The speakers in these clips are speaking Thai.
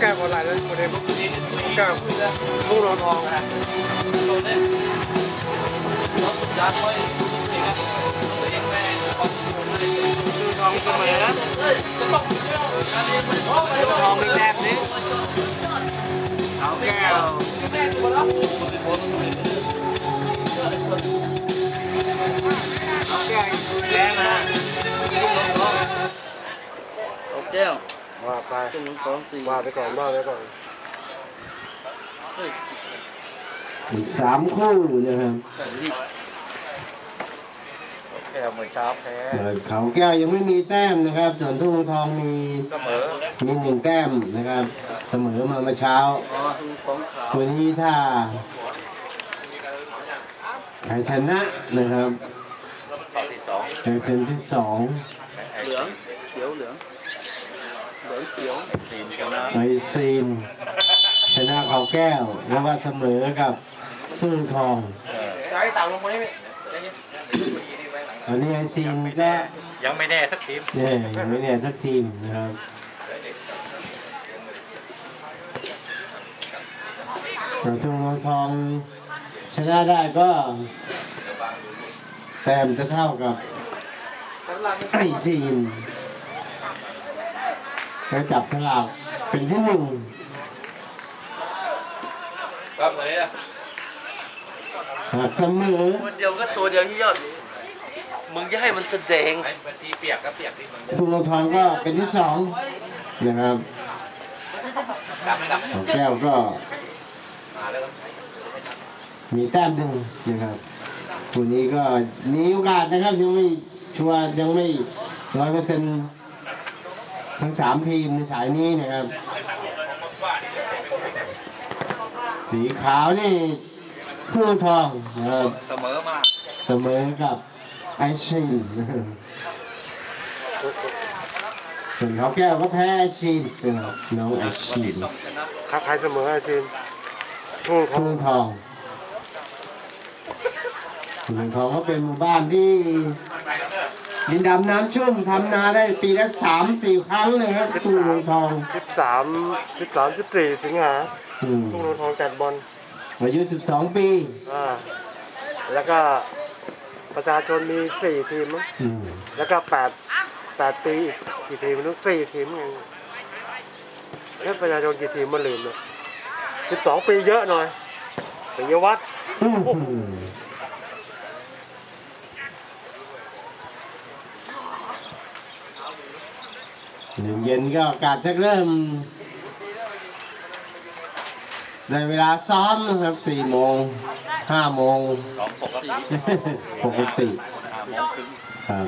แก้บอลอะไรนะคนเดียวเขาแก้ลูกโดนทองนะทองเสมอนะทองมีแต้มนี้เอาแก้วเอาแก้วแรงนะตกแก้ว ว่าไปหนึ่งสองสี่ว่าไปก่อนว่าไปก่อนอีกสามคู่นะครับแก้วเหมือนเช้าแพ้เอ่อเขาแก้วยังไม่มีแต้มนะครับ ส่วนทุ่งทองมีเสมอมีหนึ่งแต้มนะครับ เสมอมาเมื่อเช้าอ๋อทุ่งของขาววันนี้ถ้าใครชนะนะครับต่อที่สองจะเป็นที่สองเหลืองเขียวเหลืองเหลืองเขียวทีมชนะไอซีน ชนะเขาแก้วแล้วก็เสมอกับทุ่งทองย้ายต่างลงมานี่ตอนนี้ไอซีนก็ยังไม่แน่สักทีมเนี่ยยังไม่แน่สักทีมนะครับแต่ทุ่งทองชนะได้ก็แต้มจะเท่ากับไอซีน แล้วจับฉลากเป็นที่หนึ่งครับไหนอะหากเสมอตัวเดียวก็ตัวเดียวที่ยอด มึงจะให้มันแสดงทีเปียกก็เปียกที่มันทุ่งทองก็เป็นที่สองนะครับดับดับของแก้วก็มาแล้วมีแต้มหนึ่งนะครับคู่นี้ก็มีโอกาสนะครับยังไม่ชัวร์ยังไม่ร้อยเปอร์เซ็นต์ ทั้งสามทีมในสายนี้นะครับ สีขาวนี่ทุ่งทองนะครับเสมอมาเสมอกับไอชินส่วนเขาแก้วก็แพ้ไอชินนะครับน้องไอชินถ้าใครเสมอไอ้ทีมทุ่งทองทุ่งทองทุ่งทองก็เป็นหมู่บ้านที่ ดินดำน้ำชุ่มทำนาได้ปีละสามสี่ครั้งเลยครับทุ่งทอง สิบสามสิบสามสิบสี่สิงหาอืม ทุ่งโดนทองจัดบอลอายุสิบสองปีอ่าแล้วก็ประชาชนมีสี่ทีมมั้งอืมแล้วก็แปดแปดปีกี่ทีมไม่รู้สี่ทีมไงแล้วประชาชนกี่ทีมมันลืมเลยสิบสองปีเยอะหน่อยปิยวัฒน์ อืม เย็นๆก็อากาศจะเริ่มในเวลาซ้อมนะครับสี่โมงห้าโมงสองปกติปกติห้าโมงครึ่งครับ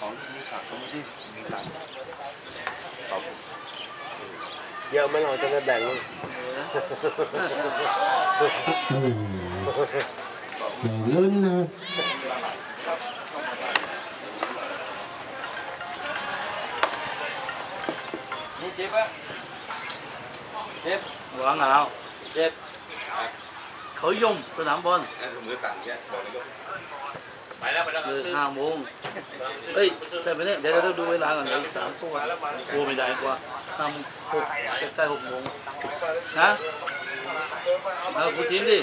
ของมีสักตรงนี้มีตังค์ขอบคุณ เยอะไหม่เราจะได้แบ่งอืมอย่าลุ้นนะนี่เจ็บปะเจ็บหวังเอาเจ็บเขายมสนามบอลมือสั่นเนี่ยบอกเลยไปแล้วไปแล้วเลยห้าโมงเอ้ยใช่ไหมเนี่ยเดี๋ยวเราดูเวลาก่อนเดี๋ยวสามตัวกลัวไม่ได้กว่า ห้าโมงหกใกล้ๆหกโมงนะเอาคุณทีมดิ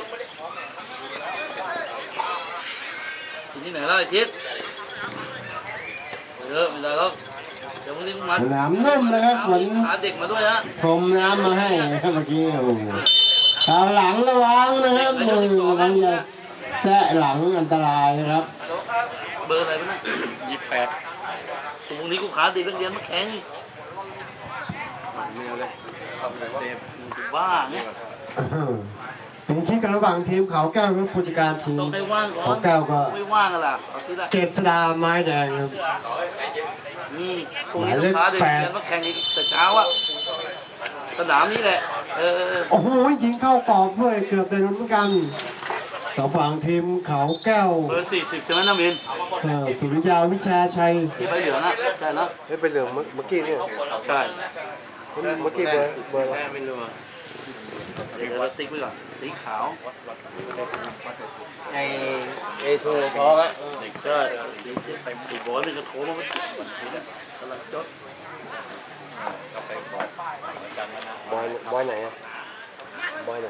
ทีมที่ไหนล่ะไอ้ทิศเยอะไม่ได้แล้วเดี๋ยวมึงนี่มึงมาสนามนุ่มนะครับฝนหาเด็กมาด้วยนะพรมน้ำมาให้ครับเมื่อกี้โอ้โหขาวหลังระวังนะครับมือระวังอย่าแซะหลังอันตรายนะครับ เบอร์อะไรวะเนี่ยยี่สิบแปดตรงนี้กูขาเด็กนักเรียนมาแข่ง เร็วเลยต้องเซฟมึงจะบ้าไงเป็นคิดกันระหว่างทีมเขาแก้วกับผู้จัดการทีมต้องให้ว่างก่อเขานแก้วก็ไม่ว่างกันล่ะเอาที่ละเจษดาไม้แดงครับอืมพรุ่งนี้ต้องพาเด็กนักเรียนมาแข่งอีกแต่เช้าอะสนามนี้แหละเออเออเออโอ้โหยิงเข้ากรอบด้วยเกือบเป็นเหมือนกันสองฝั่งทีมเขาแก้วเบอร์สี่สิบใช่ไหมน้ำมินเอ่อสุริยาวิชาชัยที่ใบเหลืองนะใช่แล้วไม่เป็นเหลืองเมื่อกี้เนี่ยใช่ เมื่อกี้เบอร์เบอร์อะไรไม่รู้เดี๋ยวเราติ๊กไว้ก่อนสีขาวไอ้ไอ้ทูท้องอะใช่สีบอลนี่ก็โทรมาไม่กำลังจดบอยบอยไหนอะบอยไหน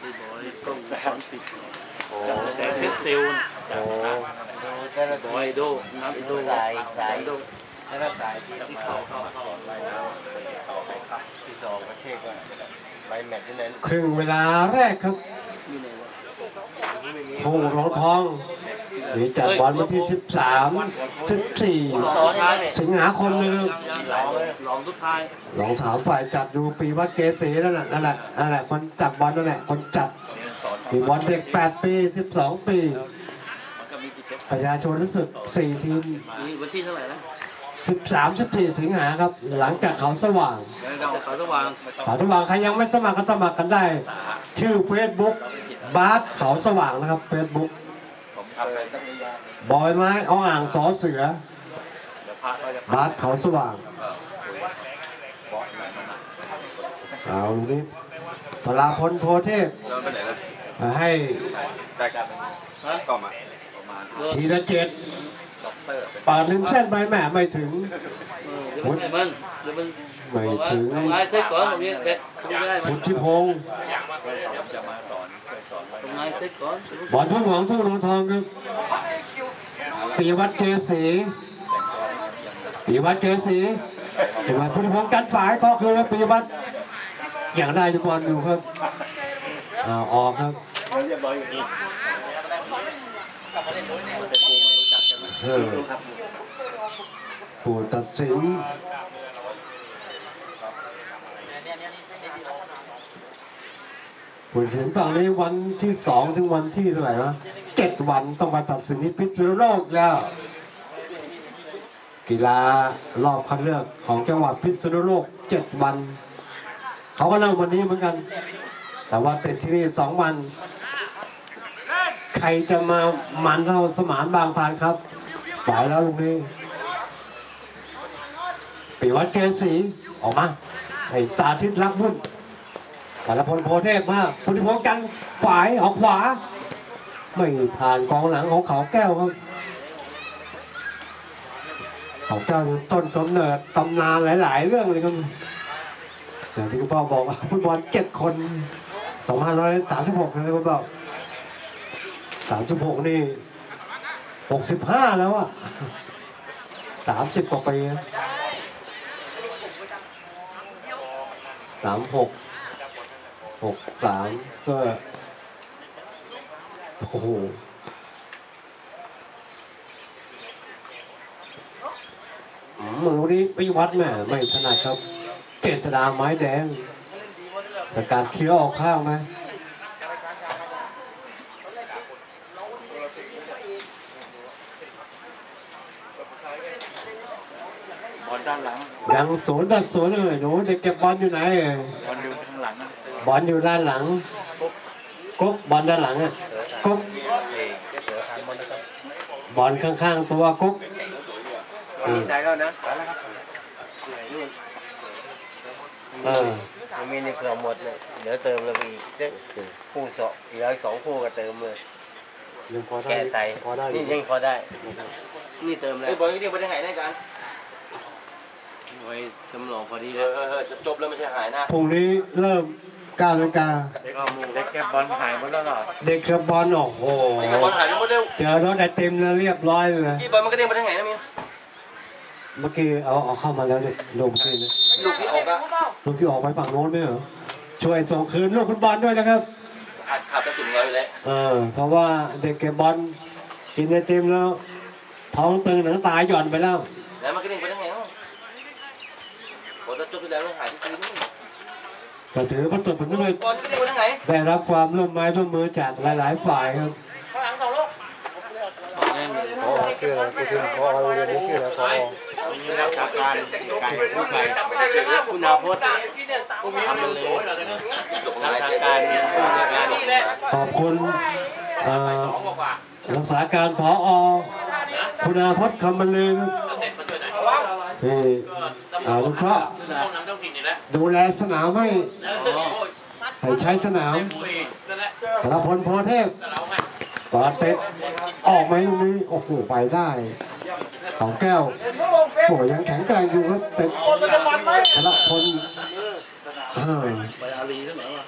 สีบอลกล้องวงจรปิดโอ้แต่เพชรเซลล์โอ้แต่ละบอยไอโดน้ำไอโดสายสาย ไอโดแต่ละสายที่ที่เข้าเข้าไปแล้วที่สองประเทศก็ใบแมทที่นั้นครึ่งเวลาแรกครับอยู่ไหนวะโชว์รองทองหรือจัดบอลวันที่ 13 14 สิงหาคมเลยครับลองทุกท้ายลองถามฝ่ายจัดดูปีวัดเกษีนั่นแหละนั่นแหละนั่นแหละคนจัดบอลนั่นแหละคนจัดมีบอลเด็ก 8 ปี 12 ปี ประชาชนรู้สึก 4 ทีมวันที่เท่าไหร่นะ 13 14สิงหาครับ หลังจากเขาสว่างแต่เขาสว่างเขาสว่างใครยังไม่สมัครก็สมัครกันได้ ชื่อเฟซบุ๊กบาสเขาสว่างนะครับเฟซบุ๊กผมทำอะไรสักอย่างบอยไม้เอาอ่างสอเสือ เดี๋ยวพระก็จะบาสเขาสว่างเอาลูกนี้พลาพลโพเทพเราไปไหนแล้วให้ได้กันฮะก็มาประมาณทีละเจ็ดด็อก เตอร์เป็นปาดริมเส้นใบแหม่ไม่ถึง เดี๋ยวมึงเดี๋ยวมึงเดี๋ยวมึงไม่ถึงทำงานเสร็จก่อนตรงนี้เด็กทำได้ไหมพุทธิพงศ์ผมจะมาสอนช่วยสอนทำงานเสร็จก่อนบอลทุ่งหลวงทุ่งหลวงทองครับปียวัฒน์เกษปียวัฒน์เกษจังหวะพุทธิพงศ์กันฝ่ายก็คือว่าปียวัฒน์อย่างได้ทุกบอลอยู่ครับอ่าออกครับ เรียบร้อยอยู่นี่เออ ผู้ตัดสินผู้ตัดสินฝั่งนี้วันที่สองถึงวันที่เท่าไหร่นะเจ็ดวันต้องมาตัดสินที่พิษณุโลกแล้ว กีฬารอบคัดเลือกของจังหวัดพิษณุโลกเจ็ดวัน เขาก็เริ่มวันนี้เหมือนกัน แต่ว่าติดที่นี่สองวัน ใครจะมามันเท่าสมานบางพานครับ ปล่อยแล้วลูกนี้ปีวัดเกศีออกมาไอ้สาธิตรักบุญแต่ละพลโพเทพมาพุทธิพงศ์กันฝ่ายออกขวา ไม่ผ่านกองหลังของเขาแก้วครับเขาแก้วต้นกำเนิดตำนานหลาย ๆ เรื่องเลยครับอย่างที่คุณพ่อบอกว่าฟุตบอลเจ็ดคนสองพันร้อยสามสิบหกนะครับคุณพ่อสามสิบหกนี่ หกสิบห้าแล้วอะสามสิบกว่าปีนะสามหกหกสามก็โอ้โหอืมวันนี้ไปวัดแม่ไม่ถนัดครับ เจษดาไม้แดง สกัดเคี้ยวออกข้างไหม บอลด้านหลัง ยังสวนตัดสวนเลยหนูเด็กเก็บบอลอยู่ไหนบอลอยู่ข้างหลังบอลอยู่ด้านหลังกุ๊บบอลด้านหลังอะกุ๊บเอกเดี๋ยวทานบอลนะครับบอลข้างๆตัวกุ๊บดีใจแล้วนะไปแล้วครับเออมันมีในเครื่องหมดเลยเดี๋ยวเติมเลยอีกเดี๋ยวคู่สองอีกแล้วสองคู่ก็เติมเลยยังพอได้แก้ใส่พอได้นี่ยังพอได้ นี่เติมเลยบอลนี่ไปได้หายได้กัน ไว้จำลองพอดีเลยเออจะจบแล้วไม่ใช่หายนะ พรุ่งนี้เริ่ม9นาฬิกาเด็กมูเด็กแกบอลหายหมดแล้วเหรอเด็กเก็บบอลโอ้โหเด็กแกบอลหายไปหมดแล้วเจอรถไอติมแล้วเรียบร้อยเลย กี่บอลมันก็เด้งไปทางไหนนะมิ้นเมื่อกี้เอาเอาเข้ามาแล้วเนี่ยลงคืนนะลูกที่ออกอะลูกที่ออกไปฝั่งโน้นไหมเหรอช่วยส่งคืนลูกฟุตบอลด้วยนะครับ อาจขาดกระสุนร้อยไปแล้วเออเพราะว่าเด็กเก็บบอลกินไอติมแล้ว ท้องตึงหนังตาหย่อนไปแล้ว แล้วมันก็เด้งไปทางไหน อะพอจะจบไปแล้วมันหายไปทีนึงก็ถือประสบผลสำเร็จบอลก็เด้งไปทางไหนได้รับความร่วมไม้ร่วมมือจากหลาย ๆ ฝ่ายครับพอชื่ออะไรกูชื่อพอโรงเรียนนี้ชื่ออะไรพอมีรักษาการการผู้ใครคุณนาพจน์ทำมันเลยรักษาการผู้จัดการขอบคุณเอ่อรักษาการพออคุณอาพจน์คำบรรลือครับที่ อ่าลูกเคราะห์ดูแลสนามให้ให้ใช้สนามธนพลโพเทพตอนเตะออกไหมตรงนี้ โอ้โห ไปได้สองแก้วโอ้ยังแข็งแกร่งอยู่ครับเตะธนพลอ่าไปอารีที่ไหนวะ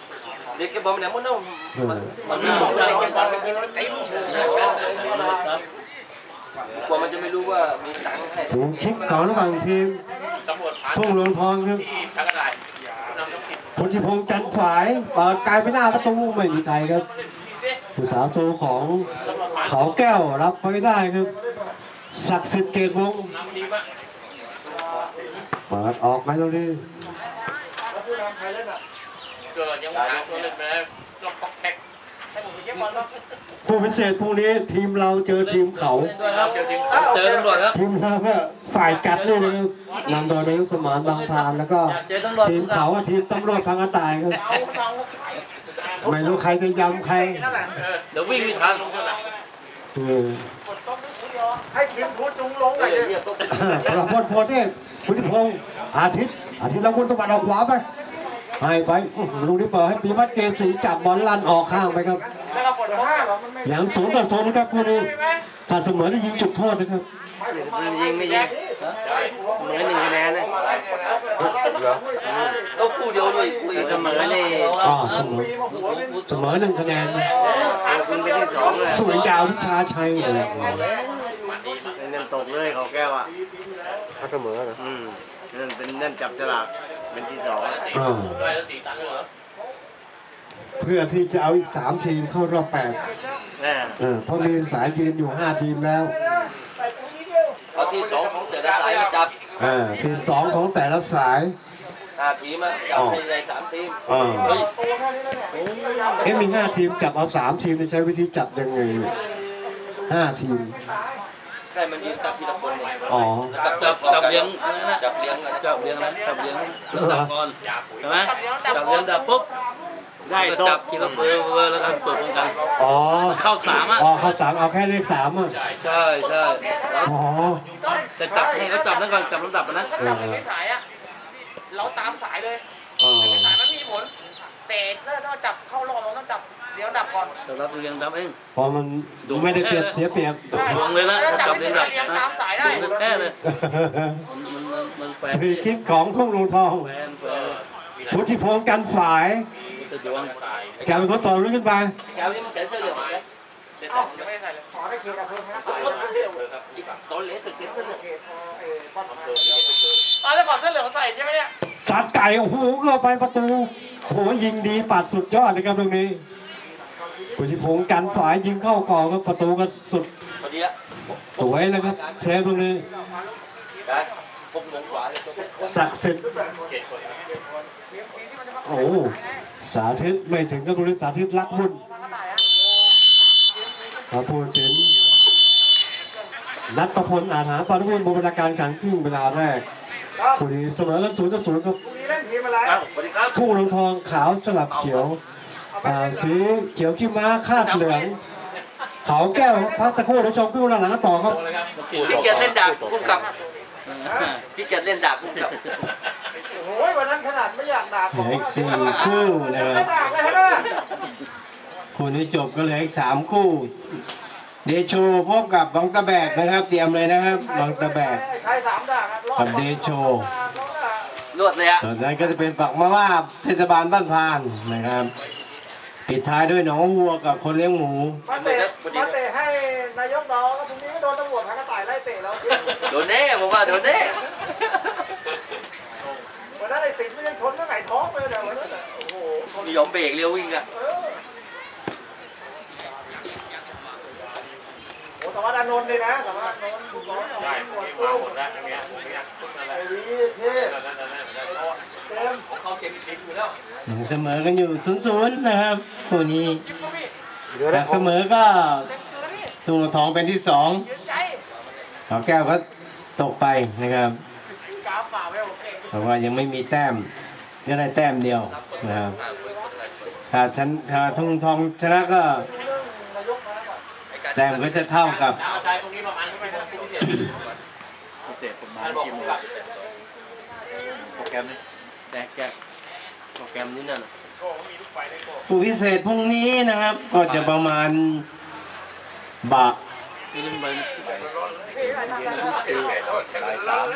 เด็กแกบอกเนี่ยมันต้องเออมันไม่บอกอะไรกันไปกินไก่กว่ามันจะไม่รู้ว่ามีตังค์ให้ถูกคิกของระหว่างทีมทุ่งรวงทองครับพุทธิพงษ์จันทร์ฝายเปิดไกลไปหน้าประตูไม่มีใครครับผู้สาวโตของเขาแก้วรับไปได้ครับศักดิ์สิทธิ์เกตวงศ์เปิดออกไหมตรงนี้เกิดยังหาตัวเล่นมาแล้วล็อกป๊อกแท็ก คู่พิเศษพรุ่งนี้ทีมเราเจอทีมเขา เจอทีมเจอตำรวจครับ ทีมเราก็ฝ่ายกัดนี่นะครับนำโดยนายกสมานบางพานแล้วก็อยากเจอตำรวจ ทีมเขาอะทีมตำรวจพังกระต่ายครับไม่รู้ใครจะยำใครเดี๋ยววิ่งไม่ทันเออให้ทีมพูดจุงลงหน่อยดิเนี่ยก็พลพลโพเทพพุทธิพงศ์อาทิตย์ อาทิตย์ละมุนตะวันออกขวาไปให้ไปอื้อหือลูกนี้เปิดให้ปีวัฒน์เกศรีจับบอลลั่นออกข้างไปครับแล้ว เราปวดห้าเหรอมันไม่อย่างสูงต่อศูนย์นะครับคู่นี้ถ้าเสมอได้ยิงจุดโทษนะครับมันยิงไม่ยิงเหมือนหนึ่งคะแนนนะต้องคู่เดียวด้วยคู่เสมอนี่อ๋อเสมอเสมอหนึ่งคะแนนคุณเป็นที่สองเลยสวยยาววิชาชัยเลยเป็นน้ำตกเลยเขาแก้วอะถ้าเสมอเหรออืมนั่นเป็นนั่นจับฉลากเป็นที่สองอ่าได้แล้วสี่ตันเลยเหรอ เพื่อที่จะเอาอีกสามทีมเข้ารอบแปดอ่าเออเพราะมีสายจีนอยู่ห้าทีมแล้วเอาที่สองของแต่ละสายมาจับอ่าทีมสองของแต่ละสาย ห้าทีมอะจับให้ในสามทีมอ่าเฮ้ยเอ๊ะมีห้าทีมจับเอาสามทีมนี่ใช้วิธีจับยังไงเนี่ยห้าทีมใกล้มันยืนจับทีละคนเนี่ยอ๋อจับจับเลี้ยงอะไรนะจับเลี้ยงกันจับเลี้ยงนะจับเลี้ยงดับก่อนใช่ไหมจับเลี้ยงดับปุ๊บ ก็จับทีละเบอร์เบอร์แล้วกันเปิดพร้อมกัน อ๋อ เข้าสามอะ อ๋อเขาสามเอาแค่เลขสามอะ ใช่ใช่อ๋อแต่จับให้เขาจับนั่นก่อนจับลำดับนะเออไม่สายอะ เราตามสายเลยอ๋อสายมันมีผล แต่ถ้าเราจับเข้ารอบเราต้องจับเดี๋ยวดับก่อนแต่รับเลี้ยงดับเองเพอมันไม่ได้เปรียบเสียเปรียบดวงเลยนะถ้าถ้าจัจับบเลี้ยงดับเรียงนะตามสายได้ดวงแท้เลยมันมันมันแฟนมีคลิปของทุ่งลุงทองแฟนแฟนพุทธิพงษ์กันฝาย จะดวงแกเป็นคนต่อรุ่นขึ้นไปแกวนี่มันใส่เสื้อเหลืองไหมเดี๋ยวใส่ยังไม่ได้ใส่เลยขอได้เคลียร์กับเพิ่มนะตอนเละสึกเสียเสื้อเหลืองอ๋อแล้วขอเสื้อเหลืองใส่ใช่ไหมเนี่ยจัดไก่โอ้โหเข้าไปประตูโหยิงดีปัดสุดยอดเลยครับตรงนี้พุทธิพงกันฝ่ายยิงเข้ากรอบครับประตูก็สุดพอดีละสวยเลยครับเซฟตรงนี้ศักดิ์สิทธิ์โอ้ สาธิตไม่ถึงก็ตรงนี้สาธิตรักบุญพระพูดสินนัทพลอาหารปารุณบูรณาการขังครึ่งเวลาแรกคู่นี้เสมอกันศูนย์ต่อศูนย์ครับมีเล่นทีมอะไรอ้าวสวัสดีครับทุ่งลงทองขาวสลับเขียวอ่าสีเขียวขี้ม้าคาดเหลืองเขาแก้วพักสักครู่เดี๋ยวชมคู่หลังกันต่อครับที่เกียรเล่นดาบพุ่มกับที่เกียรเล่นดาบพุ่มกับ โอ้ยวันนั้นขนาดไม่อยากด่าเหลืออีกสี่คู่นะครับไม่ด่าเลยใช่ไหมคู่นี้จบก็เหลืออีกสามคู่ เดโชพบกับบางตะแบกนะครับ เตรียมเลยนะครับบางตะแบก ใครสามด่าครับรอบกับเดโชนวดเลยอะส่วนนั้นก็จะเป็นฝักมาว่าเทศบาลบ้านพานนะครับ ปิดท้ายด้วยหนองวัวกับคนเลี้ยงหมู มาเตะมาเตะให้นายกดอก็พรุ่งนี้ก็โดนตำรวจพักกระต่ายไล่เตะแล้ว โดนแน่ผมว่าโดนแน่วัน ชนก็ไก่ท้องเลยแต่วันนั้นโอ้โหมียอมเบรกเร็ววิ่งอะโอ้สวัสดิ์อานนท์เลยนะสวัสดิ์อานนท์ถูกร้อยได้ผมเองมาหมดแล้วอันเนี้ยผมอยากทุกนั่นแหละไอ้วีเทพนั่นนั่นนั่นนั่นเต็มของเขาเก็บทิ้งอยู่แล้วเสมอกันอยู่ศูนย์ศูนย์นะครับคู่นี้จากเสมอก็ตุงทองเป็นที่สองขาแก้วก็ตกไปนะครับ กราฟฝ่าไว้โอเคเพราะว่ายังไม่มีแต้ม ก็ได้แต้มเดียวนะครับถ้าฉันถ้าทงทองชนะก็ แต้มก็จะเท่ากับพิเศษพิเศษประมาณท่านบอกกี่ผโมมงกับโปรแกรมนี่แดกแกโปรแกรมนี้นั่นผู้พิเศษพรุ่งนี้นะครับ ก็จะประมาณบะนี่เป็นใบบ่ายสาม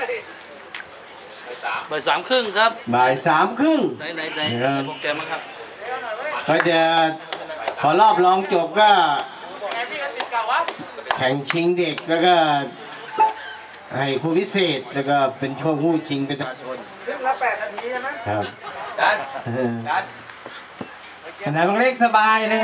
ใบสามครึ่งครับบ่ายสามครึ่งไหนไหนไหนครับโปรแกรมมั้งครับก็จะพอรอบรองจบก็แข่งชิงเด็กแล้วก็ให้ผู้พิเศษแล้วก็เป็นช่วงผู้ชิงประชาชนครึ่งละแปดนาทีใช่ไหมครับการการขณะบางเล็กสบายนะครับ